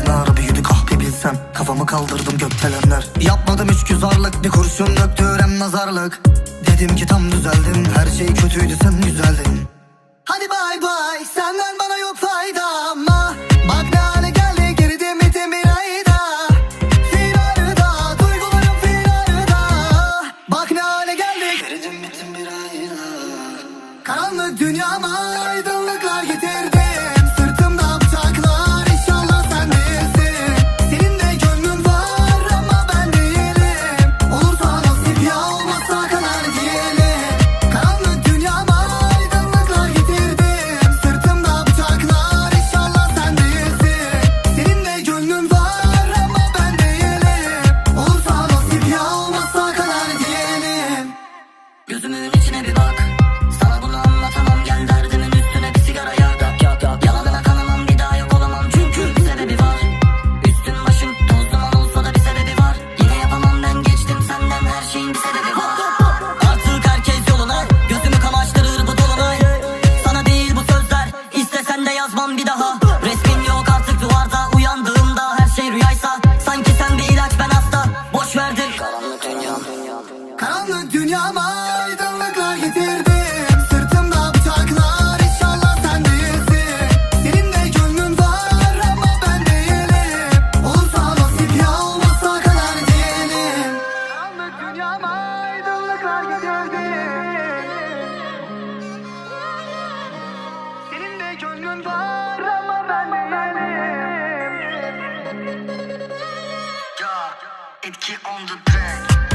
Ne Dizler büyüdü kahpe bilsem. Kafamı kaldırdım gökdelenler Yapmadım hiç güzarlık bir kurşun döktü öğren nazarlık. Dedim ki tam düzeldim her şey kötüydü sen güzeldin. Hadi bay bay senden bana yok fayda ama. Bak ne hale geldi geride mitin bir ayda. Firarda duygularım firarda Bak ne hale geldi geride mitin bir ayda. Karanlık dünyam ayda. Bakmam bir daha. Resmin yok artık duvarda. it get on the track.